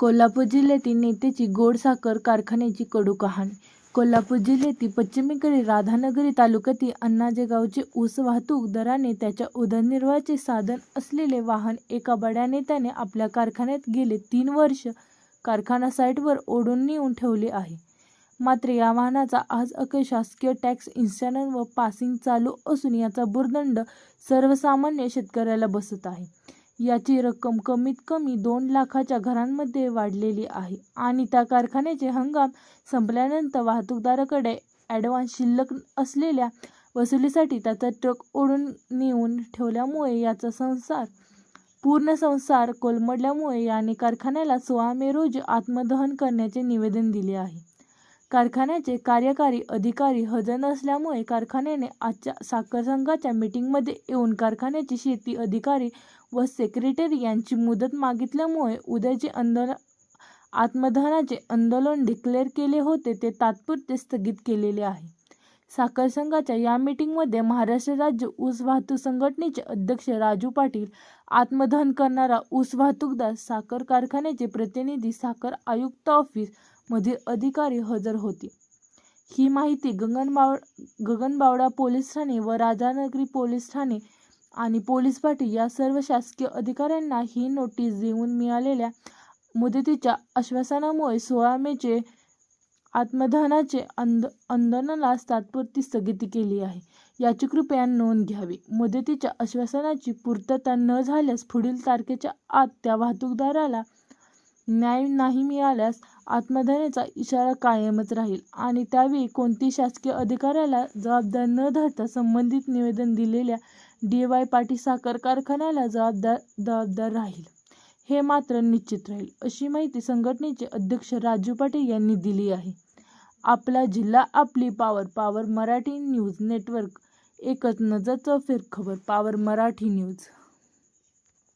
कोल्हापूर जिल्ह्यातील नेतेची गोड साखर कारखान्याची कडू कहाणी कोल्हापूर जिल्ह्यातील पश्चिमेकडील राधानगरी तालुक्यातील अण्णाजे गावचे ऊस वाहतूक दराने त्याच्या उदरनिर्वाहाचे साधन असलेले वाहन एका बड्या नेत्याने आपल्या कारखान्यात गेले तीन वर्ष कारखाना साईटवर ओढून नेऊन ठेवले आहे. मात्र या वाहनाचा आज अखेर शासकीय टॅक्स इन्शुरन्स व पासिंग चालू असून याचा भुर्दंड सर्वसामान्य शेतकऱ्याला बसत आहे. याची रक्कम कमीत कमी दोन लाखाच्या घरांमध्ये वाढलेली आहे आणि त्या कारखान्याचे हंगाम संपल्यानंतर वाहतूकदाराकडे ॲडव्हान्स शिल्लक असलेल्या वसुलीसाठी त्याचा ट्रक ओढून नेऊन ठेवल्यामुळे याचा संसार पूर्ण संसार कोलमडल्यामुळे याने कारखान्याला सोळा मे रोजी आत्मदहन करण्याचे निवेदन दिले आहे. कारखान्याचे कार्यकारी अधिकारी हजर नसल्यामुळे कारखान्याने आजच्या साखर संघाच्या मीटिंगमध्ये येऊन कारखान्याचे शेती अधिकारी व सेक्रेटरी यांची मुदत मागितल्यामुळे उद्याचे आंदोलन आत्मदहनाचे आंदोलन डिक्लेअर केले होते ते तात्पुरते स्थगित केलेले आहे. साखर संघाच्या या मीटिंगमध्ये महाराष्ट्र राज्य ऊस वाहतूक संघटनेचे अध्यक्ष राजू पाटील आत्मदहन करणारा ऊस वाहतूकदार साखर कारखान्याचे प्रतिनिधी साखर आयुक्त ऑफिस मधील अधिकारी हजर होते. ही माहिती गगनबाव गगनबावडा पोलीस ठाणे व राधानगरी पोलीस ठाणे आणि पोलीस पाटील या सर्व शासकीय अधिकाऱ्यांना ही नोटीस देऊन मिळालेल्या मुदतीच्या आश्वासनामुळे सोळा मेचे आत्मदहनाचे अंद आंदोलनास तात्पुरती स्थगिती केली आहे. याची कृपया नोंद घ्यावी. मुदतीच्या आश्वासनाची पूर्तता न झाल्यास पुढील तारखेच्या आत त्या वाहतूकदाराला न्याय नाही मिळाल्यास आत्मधनेचा इशारा कायमच राहील. आणि त्यावेळी कोणती शासकीय अधिकाऱ्याला जबाबदार न धरता संबंधित निवेदन दिलेल्या डी वाय पाटी साखर कारखान्याला जबाबदार जबाबदार राहील. हे मात्र निश्चित राहील अशी माहिती संघटनेचे अध्यक्ष राजू पाटील यांनी दिली आहे. आपला जिल्हा आपली power power Marathi news network. एकच नजर चौफेर खबर पावर मराठी न्यूज.